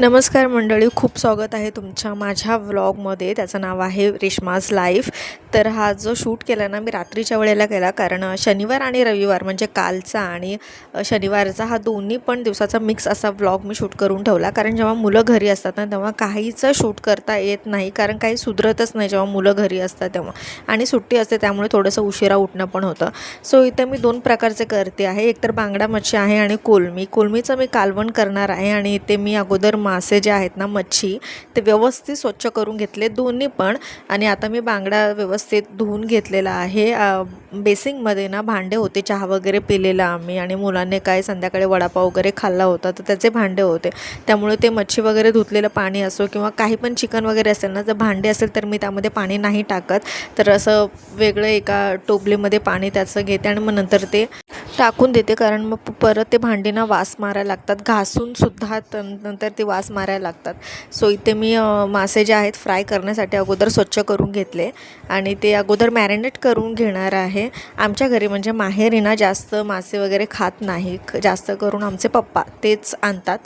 नमस्कार मंडळी खूप स्वागत आहे तुमच्या माझ्या व्लॉगमध्ये त्याचं नाव आहे रेश्माज लाईफ तर हा जो शूट केला ना मी रात्रीच्या वेळेला केला कारण शनिवार आणि रविवार म्हणजे कालचा आणि शनिवारचा हा दोन्ही पण दिवसाचा मिक्स असा व्लॉग मी शूट करून ठेवला. कारण जेव्हा मुलं घरी असतात ना तेव्हा काहीच शूट करता येत नाही कारण काही सुधरतच नाही जेव्हा मुलं घरी असतात तेव्हा. आणि सुट्टी असते त्यामुळे थोडंसं उशिरा उठणं पण होतं. सो इथं मी दोन प्रकारचे करते आहे. एक तर बांगडा मच्छी आहे आणि कोलमी. कोलमीचं मी कालवण करणार आहे आणि इथे मी अगोदर मासे जे आहेत ना मच्छी ते व्यवस्थित स्वच्छ करून घेतले दोन्ही पण. आणि आता मी बांगडा व्यवस्थित धुवून घेतलेला आहे. बेसिंगमध्ये ना भांडे होते चहा वगैरे पिलेला आम्ही आणि मुलांनी काय संध्याकाळी वडापाव वगैरे खाल्ला होता तर त्याचे भांडे होते. त्यामुळे ते मच्छी वगैरे धुतलेलं पाणी असो किंवा काही पण चिकन वगैरे असेल ना जर भांडे असेल तर मी त्यामध्ये पाणी नाही टाकत. तर असं वेगळं एका टोपलीमध्ये पाणी त्याचं घेते आणि मग नंतर ते टाकून देते. कारण मग परत ते भांडी ना वास मारायला लागतात. घासूनसुद्धा त- नंतर ते वास मारायला लागतात. सो इथे मी मासे जे आहेत फ्राय करण्यासाठी अगोदर स्वच्छ करून घेतले आणि ते अगोदर मॅरिनेट करून घेणार आहे. आमच्या घरी म्हणजे माहेरी ना जास्त मासे वगैरे खात नाही जास्त करून आमचे पप्पा तेच आणतात.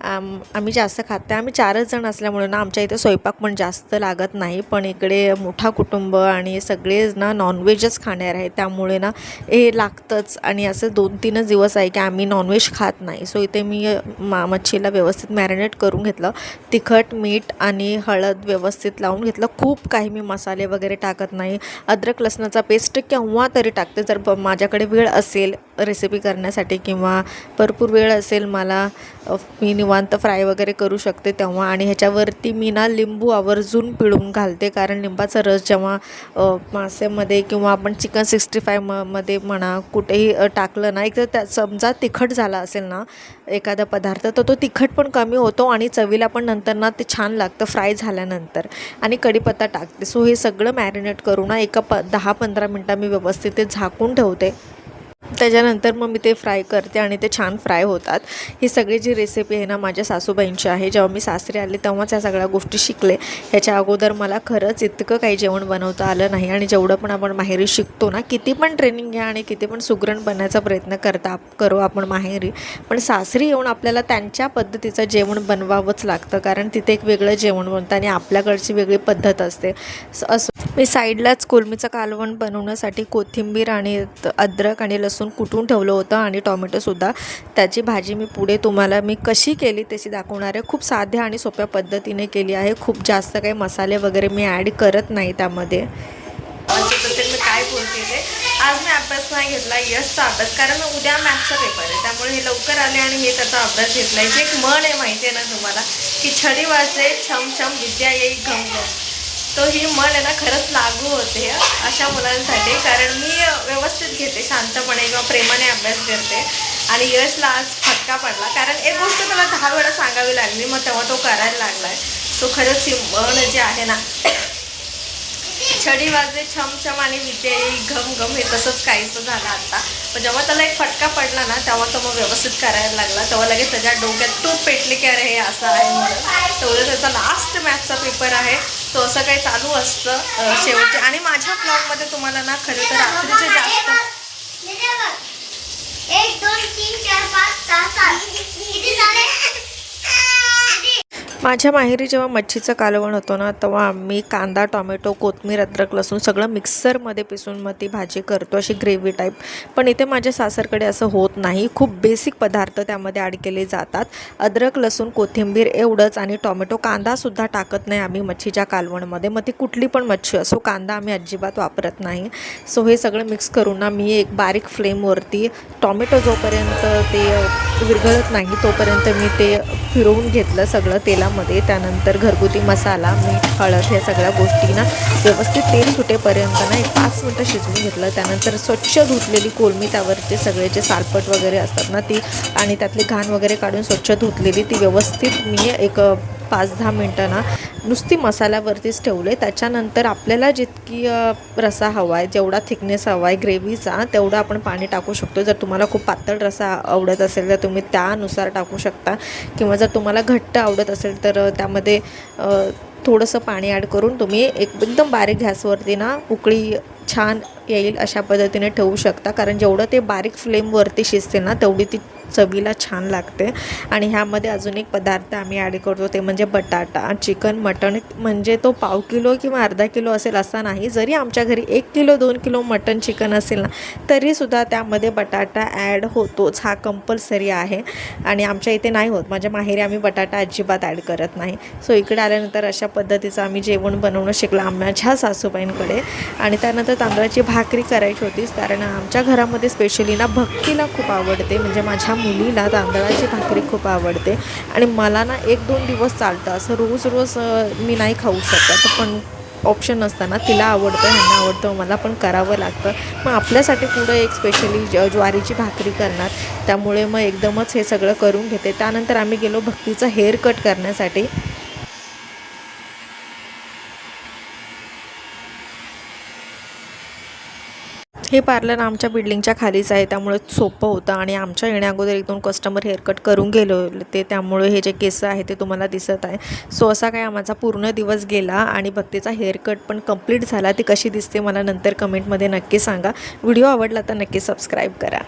आम्ही जास्त खात नाही. आम्ही चारच जण असल्यामुळे ना आमच्या इथे स्वयंपाक पण जास्त लागत नाही. पण इकडे मोठा कुटुंब आणि सगळे ना नॉनव्हेजच खाणार आहे. त्यामुळे ना हे लागतंच. आणि असं दोन तीनच दिवस आहे की आम्ही नॉनव्हेज खात नाही. सो इथे मी मा मच्छीला व्यवस्थित मॅरिनेट करून घेतलं. तिखट मीठ आणि हळद व्यवस्थित लावून घेतलं. खूप काही मी मसाले वगैरे टाकत नाही. अद्रक लसणाचा पेस्ट केव्हा तरी टाकते. जर ब- माझ्याकडे वेळ असेल रेसिपी करण्यासाठी किंवा भरपूर वेळ असेल मला मी निवांत फ्राय वगैरे करू शकते तेव्हा. आणि ह्याच्यावरती मी ना लिंबू आवर्जून पिळून घालते कारण लिंबाचा रस जेव्हा मासेमध्ये किंवा आपण चिकन सिक्स्टी फाय म मध्ये म्हणा कुठेही टाकलं ना एक तर त्या समजा तिखट झाला असेल ना एखादा पदार्थ तर तो तिखट पण कमी होतो आणि चवीला पण नंतर ना ते छान लागतं फ्राय झाल्यानंतर. आणि कढीपत्ता टाकते. सो हे सगळं मॅरिनेट करू ना एका प दहा पंधरा मिनटं मी व्यवस्थित ते झाकून ठेवते. त्याच्यानंतर मग मी ते फ्राय करते आणि ते छान फ्राय होतात. ही सगळी जी रेसिपी आहे ना माझ्या सासूबाईंची आहे जेव्हा मी सासरे आले तेव्हाच या सगळ्या गोष्टी शिकले. ह्याच्या अगोदर मला खरंच इतकं काही जेवण बनवता आलं नाही आणि जेवढं पण आपण माहेरी शिकतो ना किती पण ट्रेनिंग घ्या आणि किती पण सुगरण बनण्याचा प्रयत्न करता करू आपण माहेरी. पण सासरी येऊन आपल्याला त्यांच्या पद्धतीचं जेवण बनवावंच लागतं कारण तिथे एक वेगळं जेवण बनतं आणि आपल्याकडची वेगळी पद्धत असते. असं मी साईडलाच कोलमीचं कालवण बनवण्यासाठी कोथिंबीर आणि अद्रक आणि लसूण कुटून ठेवलं होतं आणि टॉमॅटोसुद्धा त्याची भाजी मी पुढे तुम्हाला मी कशी केली तशी दाखवणार आहे. खूप साध्या आणि सोप्या पद्धतीने केली आहे. खूप जास्त काही मसाले वगैरे मी ॲड करत नाही त्यामध्ये. मी काय बोलते ते आज मी अभ्यास नाही घेतला. यशचा अभ्यास. कारण उद्या मॅथ्सचा पेपर आहे. त्यामुळे हे लवकर आले आणि हे त्याचा अभ्यास घेतला जे एक म्हण आहे माहिती आहे ना तुम्हाला की छडी वाजते छम छम विद्या येई घम घम तो ही म्हण आहे ना खरंच लागू होते अशा मुलांसाठी. कारण मी व्यवस्थित घेते शांतपणे किंवा प्रेमाने अभ्यास करते. आणि यशला आज फटका पडला. कारण एक गोष्ट त्याला दहा वेळा सांगावी लागली मग तेव्हा तो करायला लागला आहे सो खरंच ही म्हण जे आहे ना छडी वाजे छम छम आणि विद्या घम घम हे तसंच काहीसं झालं आता. पण जेव्हा त्याला एक फटका पडला ना तेव्हा तो मग व्यवस्थित करायला लागला. तेव्हा लगेच त्याच्या डोक्यात तूप पेटले की अरे हे असं आहे म्हणून. तेवढं त्याचा लास्ट मॅथचा पेपर आहे. तो असं काही चालू असतं शेवटचे आणि माझ्या ब्लॉगमध्ये तुम्हाला ना खरं तर रात्रीचे जास्त एक दोन तीन चार पाच सहा सात. किती झाले? माझ्या माहेरी जेव्हा मच्छीचं कालवण होतं ना तेव्हा आम्ही कांदा टोमॅटो कोथमीर अद्रक लसूण सगळं मिक्सरमध्ये पिसून मग ती भाजी करतो अशी ग्रेव्ही टाईप पण इथे माझ्या सासरकडे असं होत नाही. खूप बेसिक पदार्थ त्यामध्ये ॲड केले जातात. अद्रक लसूण कोथिंबीर एवढंच आणि टोमॅटो कांदासुद्धा टाकत नाही आम्ही मच्छीच्या कालवणमध्ये. मग ती कुठली पण मच्छी असो कांदा आम्ही अजिबात वापरत नाही. सो हे सगळं मिक्स करून ना मी एक बारीक फ्लेमवरती टॉमॅटो जोपर्यंत ते विरघळत नाही तोपर्यंत मी ते फिरवून घेतलं सगळं तेलामध्ये. त्यानंतर घरगुती मसाला मीठ हळद ह्या सगळ्या गोष्टींना व्यवस्थित तेल सुटेपर्यंत ना एक पाच मिनटं शिजवून घेतलं. त्यानंतर स्वच्छ धुतलेली कोलमी त्यावरचे सगळे जे सालपट वगैरे असतात ना ती आणि त्यातली घाण वगैरे काढून स्वच्छ धुतलेली ती व्यवस्थित मी एक पाच दहा मिनटं ना नुसती मसाल्यावरतीच ठेवले. त्याच्यानंतर आपल्याला जितकी रसा हवा आहे जेवढा थिकनेस हवा आहे ग्रेव्हीचा तेवढा आपण पाणी टाकू शकतो. जर तुम्हाला खूप पातळ रसा आवडत असेल तर तुम्ही त्यानुसार टाकू शकता. किंवा जर तुम्हाला घट्ट आवडत असेल तर त्यामध्ये थोडंसं पाणी ॲड करून तुम्ही एक एकदम बारीक गॅसवरती ना उकळी छान येईल अशा पद्धतीने ठेवू शकता. कारण जेवढं ते बारीक फ्लेमवरती शिजते ना तेवढी ती चवीला छान लागते. आणि ह्यामध्ये अजून एक पदार्थ आम्ही ॲड करतो ते म्हणजे बटाटा. चिकन मटण म्हणजे तो पाव किलो किंवा अर्धा किलो असेल असा नाही. जरी आमच्या घरी एक किलो दोन किलो मटण चिकन असेल ना तरीसुद्धा त्यामध्ये बटाटा ॲड होतोच. हा कंपल्सरी आहे. आणि आमच्या इथे नाही होत. माझ्या माहेरी आम्ही बटाटा अजिबात ॲड करत नाही. सो इकडे आल्यानंतर अशा पद्धतीचं आम्ही जेवण बनवणं शिकलं माझ्या सासूबाईंकडे. आणि त्यानंतर तांदळाची भाकरी करायची होतीच. कारण आमच्या घरामध्ये स्पेशली ना भक्तीला खूप आवडते. म्हणजे माझ्या मुलीला तांदळाची भाकरी खूप आवडते. आणि मला ना एक दोन दिवस चालतं. असं रोज रोज मी नाही खाऊ शकत. पण ऑप्शन नसताना तिला आवडतं ह्यांना आवडतं. मला पण करावं लागतं. मग आपल्यासाठी पुढं एक स्पेशली ज ज्वारीची भाकरी करणार. त्यामुळे मग एकदमच हे सगळं करून घेते. त्यानंतर आम्ही गेलो भक्तीचं हेअर कट करण्यासाठी. हे पार्लर आमच्या बिल्डिंगच्या खालीच आहे त्यामुळे सोपं होतं. आणि आमच्या येण्या अगोदर एक दोन कस्टमर हेअरकट करून गेले होते त्यामुळे हे जे केस आहे ते तुम्हाला दिसत आहे. सो असा काय आमचा पूर्ण दिवस गेला आणि भक्तीचा हेअरकट पण कंप्लीट झाला. ती कशी दिसते मला नंतर कमेंटमध्ये नक्की सांगा. व्हिडिओ आवडला तर नक्की सबस्क्राईब करा.